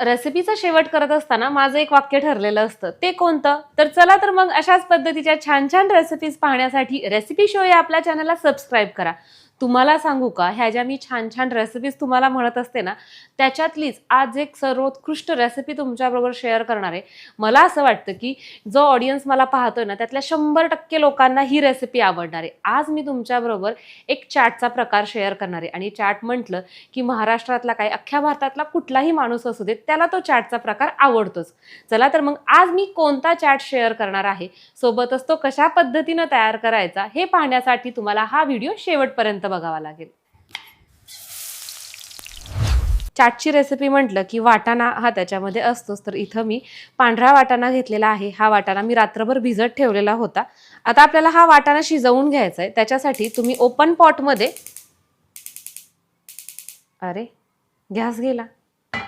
रेसिपीचा शेवट करत असताना माझं एक वाक्य ठरलेलं असतं. ते कोणतं? तर चला तर मग अशाच पद्धतीच्या छान छान रेसिपीज पाहण्यासाठी रेसिपी शो या आपल्या चॅनलला सबस्क्राईब करा. तुम्हाला सांगू का ह्या ज्या मी छान छान रेसिपीज तुम्हाला म्हणत असते ना त्याच्यातलीच आज एक सर्वोत्कृष्ट रेसिपी तुमच्याबरोबर शेअर करणार आहे. मला असं वाटतं की जो ऑडियन्स मला पाहतोय ना त्यातल्या शंभर टक्के लोकांना ही रेसिपी आवडणार आहे. आज मी तुमच्याबरोबर एक चाटचा प्रकार शेअर करणार आहे. आणि चाट म्हटलं की महाराष्ट्रातला काय अख्ख्या भारतातला कुठलाही माणूस असू देत त्याला तो चाटचा प्रकार आवडतोच. चला तर मग आज मी कोणता चाट शेअर करणार आहे? सोबतच तो कशा पद्धतीनं तयार करायचा हे पाहण्यासाठी तुम्हाला हा व्हिडिओ शेवटपर्यंत बघावा लागेल. चाटची रेसिपी म्हटलं की वाटाणा हा त्याच्यामध्ये असतोच. तर इथं मी पांढरा वाटाणा घेतलेला आहे. हा वाटाणा मी रात्रभर भिजत ठेवलेला होता. आता आपल्याला हा वाटाणा शिजवून घ्यायचा आहे. त्याच्यासाठी तुम्ही ओपन पॉटमध्ये अरे गॅस गेला.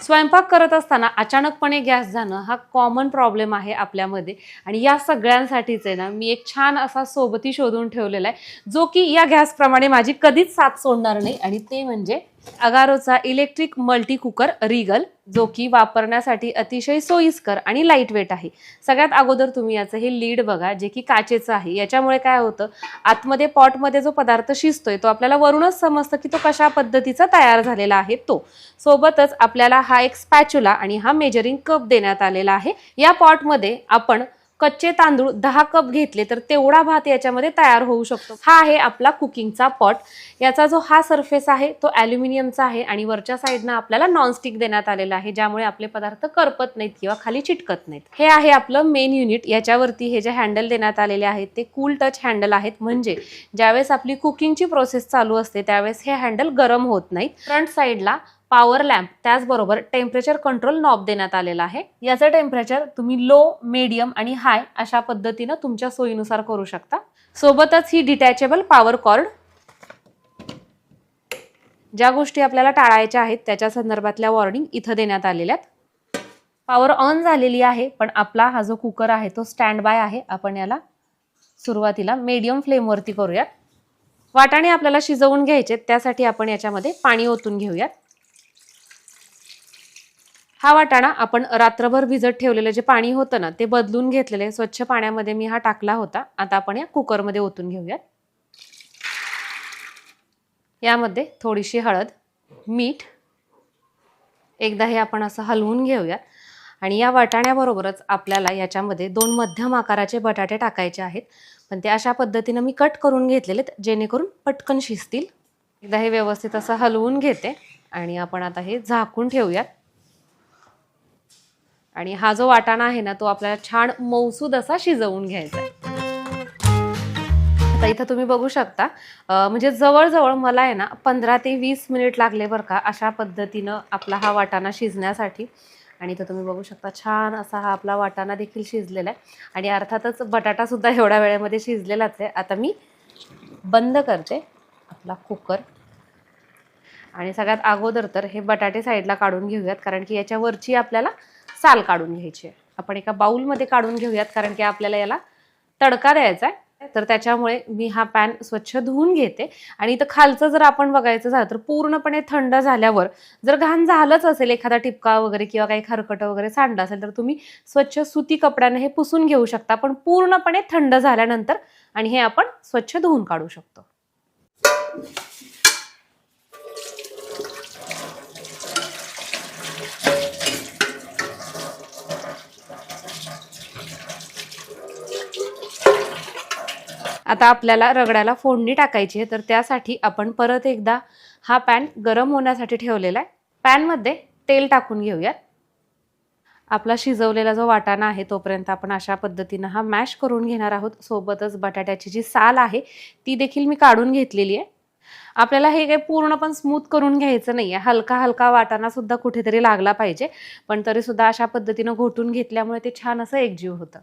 स्वयंपाक करत असताना अचानकपणे गॅस जाणं हा कॉमन प्रॉब्लेम आहे आपल्यामध्ये. आणि या सगळ्यांसाठीच आहे ना मी एक छान असा सोबती शोधून ठेवलेला आहे जो की या गॅसप्रमाणे माझी कधीच साथ सोडणार नाही. आणि ते म्हणजे अगारोचा इलेक्ट्रिक मल्टी कुकर रिगल जो की वापरण्यासाठी अतिशय सोयीस्कर आणि लाइट वेट आहे. सगळ्यात अगोदर तुम्ही याचं हे लीड बघा जे की काचेचं आहे. याच्यामुळे काय होतं आतमध्ये पॉटमध्ये जो पदार्थ शिजतोय तो आपल्याला वरूनच समजतं की तो कशा पद्धतीचा तयार झालेला आहे तो. सोबतच आपल्याला हा एक स्पॅच्युला आणि हा मेजरिंग कप देण्यात आलेला आहे. या पॉटमध्ये आपण कच्चे तांदूळ दहा कप घेतले तर तेवढा भात याच्यामध्ये तयार होऊ शकतो. हा आहे आपला कुकिंगचा पॉट. याचा जो हा सरफेस आहे तो ॲल्युमिनियमचा आहे आणि वरच्या साईडनं आपल्याला नॉनस्टिक देण्यात आलेला आहे ज्यामुळे आपले पदार्थ करपत नाहीत किंवा खाली चिटकत नाहीत. हे आहे आपलं मेन युनिट याच्यावरती हे जे हँडल देण्यात आलेले आहेत ते कूल टच हँडल आहेत. म्हणजे ज्यावेळेस आपली कुकिंगची प्रोसेस चालू असते त्यावेळेस हे हँडल गरम होत नाहीत. फ्रंट साईडला पॉवर लॅम्प त्याचबरोबर टेम्परेचर कंट्रोल नॉब देण्यात आलेला आहे. याचं टेम्परेचर तुम्ही लो मीडियम आणि हाय अशा पद्धतीनं तुमच्या सोयीनुसार करू शकता. सोबतच ही डिटॅचेबल पॉवर कॉर्ड ज्या गोष्टी आपल्याला टाळायच्या आहेत त्याच्या संदर्भातल्या वॉर्निंग इथं देण्यात आलेल्या आहेत. पॉवर ऑन झालेली आहे पण आपला हा जो कुकर आहे तो स्टँड बाय आहे. आपण याला सुरुवातीला मीडियम फ्लेमवरती करूयात. वाटाणे आपल्याला शिजवून घ्यायचे त्यासाठी आपण याच्यामध्ये पाणी ओतून घेऊयात. हा वाटाणा आपण रात्रभर भिजत ठेवलेलं जे पाणी होतं ना ते बदलून घेतलेले स्वच्छ पाण्यामध्ये मी हा टाकला होता. आता आपण या कुकरमध्ये ओतून घेऊयात. यामध्ये थोडीशी हळद मीठ एकदा हे आपण असं हलवून घेऊयात. आणि या वाटाण्याबरोबरच आपल्याला याच्यामध्ये दोन मध्यम आकाराचे बटाटे टाकायचे आहेत. पण ते अशा पद्धतीनं मी कट करून घेतलेले आहेत, जेणेकरून पटकन शिजतील. एकदा हे व्यवस्थित असं हलवून घेते. आणि आपण आता हे झाकून ठेवूयात. आणि हा जो वाटाणा आहे ना तो आपल्याला छान मौसूद असा शिजवून घ्यायचा आहे. आता इथं तुम्ही बघू शकता म्हणजे जवळजवळ मला आहे ना पंधरा ते वीस मिनिट लागले बरं का अशा पद्धतीनं आपला हा वाटाणा शिजण्यासाठी. आणि इथं तुम्ही बघू शकता छान असा हा आपला वाटाणा देखील शिजलेला आहे. आणि अर्थातच बटाटासुद्धा एवढ्या वेळेमध्ये शिजलेलाच आहे. आता मी बंद करते आपला कुकर. आणि सगळ्यात अगोदर तर हे बटाटे साईडला काढून घेऊयात कारण की याच्यावरची आपल्याला साल काढून घ्यायची आहे. आपण एका बाउलमध्ये काढून घेऊयात कारण की आपल्याला याला तडका द्यायचा आहे. तर त्याच्यामुळे मी हा पॅन स्वच्छ धुवून घेते. आणि इथं खालचं जर आपण बघायचं झालं तर पूर्णपणे थंड झाल्यावर जर घाण झालंच असेल एखादा टिपका वगैरे किंवा काही खरकट वगैरे सांडलं असेल तर तुम्ही स्वच्छ सुती कपड्याने हे पुसून घेऊ शकता. पण पूर्णपणे थंड झाल्यानंतर आणि हे आपण स्वच्छ धुवून काढू शकतो. आता आपल्याला रगड्याला फोडणी टाकायची आहे तर त्यासाठी आपण परत एकदा हा पॅन गरम होण्यासाठी ठेवलेला आहे. पॅनमध्ये तेल टाकून घेऊयात. आपला शिजवलेला जो वाटाणा आहे तोपर्यंत आपण अशा पद्धतीनं हा मॅश करून घेणार आहोत. सोबतच बटाट्याची जी साल आहे ती देखील मी काढून घेतलेली आहे. आपल्याला हे काही पूर्ण पण स्मूथ करून घ्यायचं नाही आहे हलका हलका वाटाणा सुद्धा कुठेतरी लागला पाहिजे पण तरी सुद्धा अशा पद्धतीनं घोटून घेतल्यामुळे ते छान असं एकजीव होतं.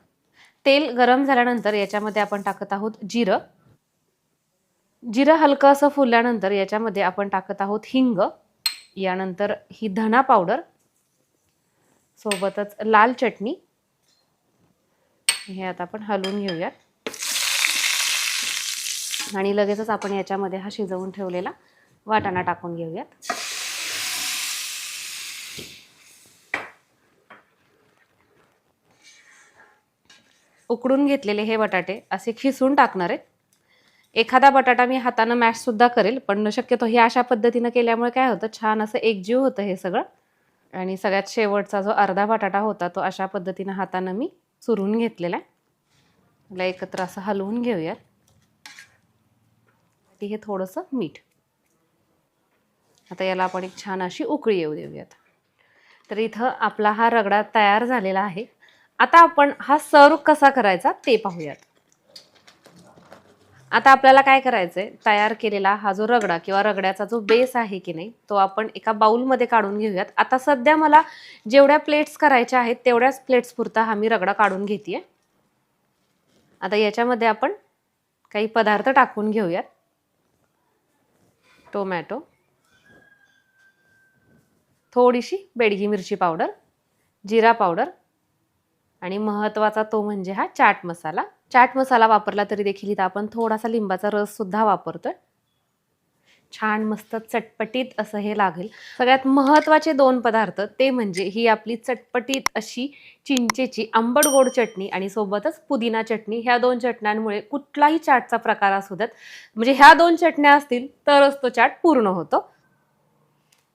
तेल गरम झाल्यानंतर याच्यामध्ये आपण टाकत आहोत जिरं. जिरं हलकं असं फुलल्यानंतर याच्यामध्ये आपण टाकत आहोत हिंग. यानंतर ही धना पावडर. सोबतच लाल चटणी. हे आता आपण हलवून घेऊयात. आणि लगेचच आपण याच्यामध्ये हा शिजवून ठेवलेला वाटाणा टाकून घेऊयात. उकडून घेतलेले हे बटाटे असे खिसून टाकणार आहेत. एखादा बटाटा मी हातानं मॅशसुद्धा करेल पण शक्यतो हे अशा पद्धतीनं केल्यामुळे काय होतं छान असं एकजीव होतं हे सगळं. आणि सगळ्यात शेवटचा जो अर्धा बटाटा होता तो अशा पद्धतीनं हातानं मी चुरून घेतलेला आहे. मला एकत्र असं हलवून घेऊयात ती हे थोडंसं मीठ. आता याला आपण एक छान अशी उकळी येऊ देऊयात. तर इथं आपला हा रगडा तयार झालेला आहे. आता आपण हा सर्व कसा करायचा ते पाहूयात. आता आपल्याला काय करायचंय? तयार केलेला हा जो रगडा किंवा रगड्याचा जो बेस आहे की नाही तो आपण एका बाउलमध्ये काढून घेऊयात. आता सध्या मला जेवढ्या प्लेट्स करायच्या आहेत तेवढ्याच प्लेट्स पुरता हा मी रगडा काढून घेते आता याच्यामध्ये आपण काही पदार्थ टाकून घेऊयात. टोमॅटो. थोडीशी बेडगी मिरची पावडर जिरा पावडर आणि महत्त्वाचा तो म्हणजे हा चाट मसाला. चाट मसाला वापरला तरी देखील इथं आपण थोडासा लिंबाचा रस सुद्धा वापरतोय. छान मस्त चटपटीत असं हे लागेल. सगळ्यात महत्त्वाचे दोन पदार्थ ते म्हणजे ही आपली चटपटीत अशी चिंचेची आंबट गोड चटणी आणि सोबतच पुदिना चटणी. ह्या दोन चटण्यांमुळे कुठलाही चाटचा प्रकार असू द्यात म्हणजे ह्या दोन चटण्या असतील तरच तो चाट पूर्ण होतो.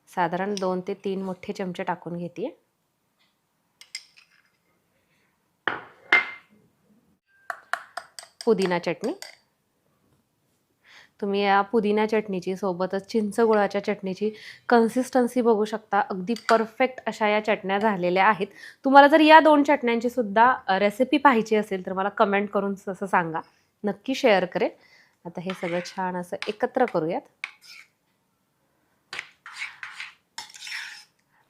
साधारण दोन ते तीन मोठे चमचे टाकून घेते पुदिना चटणी. तुम्ही या पुदिना चटणीची सोबतच चिंच गुळाच्या चटणीची कन्सिस्टन्सी बघू शकता. अगदी परफेक्ट अशा या चटण्या झालेल्या आहेत. तुम्हाला जर या दोन चटण्यांची सुद्धा रेसिपी पाहिजे असेल तर मला कमेंट करून तसं सांगा. नक्की शेअर करेल आता हे सगळं छान असं एकत्र करूयात.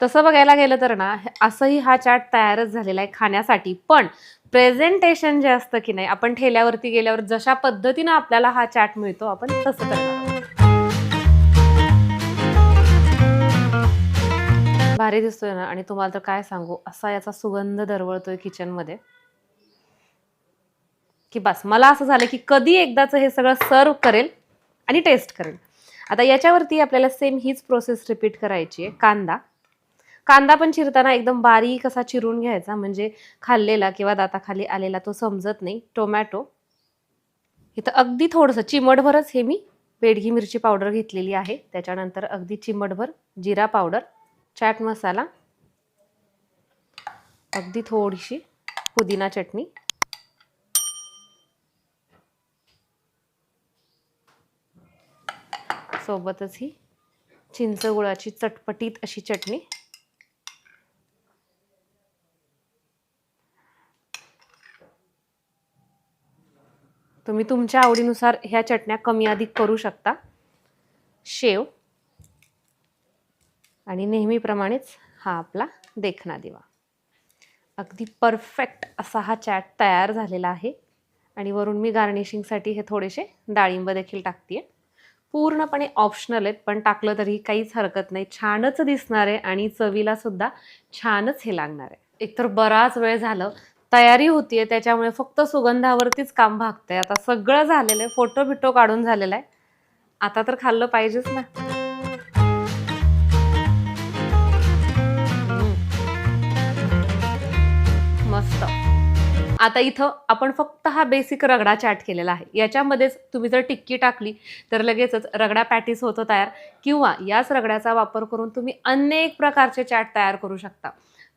तसं बघायला गेलं तर ना असंही हा चाट तयारच झालेला आहे खाण्यासाठी. पण प्रेझेंटेशन जे असतं की नाही आपण ठेल्यावरती गेल्यावर जशा पद्धतीनं आपल्याला हा चाट मिळतो आपण तसं करणार भारी दिसतोय ना? आणि तुम्हाला तर काय सांगू असा याचा सुगंध दरवळतोय किचनमध्ये की बस मला असं झालं की कधी एकदाच हे सगळं सर्व करेल आणि टेस्ट करेल. आता याच्यावरती आपल्याला सेम हीच प्रोसेस रिपीट करायची आहे कांदा. कांदा पण चिरताना एकदम बारीक असा चिरून घ्यायचा म्हणजे खाल्लेला किंवा दाताखाली आलेला तो समजत नाही. टोमॅटो. इथं अगदी थोडंसं चिमटभरच हे मी बेडगी मिरची पावडर घेतलेली आहे. त्याच्यानंतर अगदी चिमटभर जिरा पावडर चाट मसाला अगदी थोडीशी पुदिना चटणी. सोबतच ही चिंच गुळाची चटपटीत अशी चटणी. तुम्ही तुमच्या आवडीनुसार ह्या चटण्या कमी अधिक करू शकता. शेव. आणि नेहमीप्रमाणेच हा आपला देखणा दिवा. अगदी परफेक्ट असा हा चॅट तयार झालेला आहे. आणि वरून मी गार्निशिंगसाठी हे थोडेसे डाळिंब देखील टाकते पूर्णपणे ऑप्शनल आहेत पण टाकलं तरी काहीच हरकत नाही. छानच दिसणार आहे आणि चवीला सुद्धा छानच हे लागणार आहे. एकतर बराच वेळ झालं तयारी होतीये त्याच्यामुळे फक्त सुगंधावरतीच काम भागतंय. आता सगळं झालेलं आहे फोटो बिटो काढून झालेला आहे. आता तर खाल्लं पाहिजेच ना. मस्त. आता इथं आपण फक्त हा बेसिक रगडा चाट केलेला आहे. याच्यामध्येच तुम्ही जर टिक्की टाकली तर लगेचच रगडा पॅटीस होतो तयार. किंवा याच रगड्याचा वापर करून तुम्ही अनेक प्रकारचे चाट तयार करू शकता.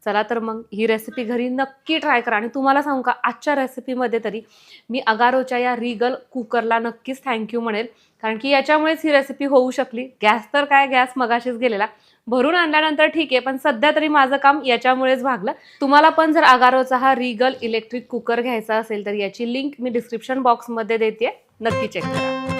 चला तर मग ही रेसिपी घरी नक्की ट्राय करा. आणि तुम्हाला सांगू का आजच्या रेसिपीमध्ये तरी मी अगारोच्या या रिगल कुकरला नक्कीच थँक्यू म्हणेल. कारण की याच्यामुळेच ही रेसिपी होऊ शकली. गॅस तर काय गॅस मगाशीच गेलेला. भरून आणल्यानंतर ठीक आहे पण सध्या तरी माझं काम याच्यामुळेच भागलं. तुम्हाला पण जर अगारोचा हा रिगल इलेक्ट्रिक कुकर घ्यायचा असेल तर याची लिंक मी डिस्क्रिप्शन बॉक्समध्ये देते नक्की चेक करा.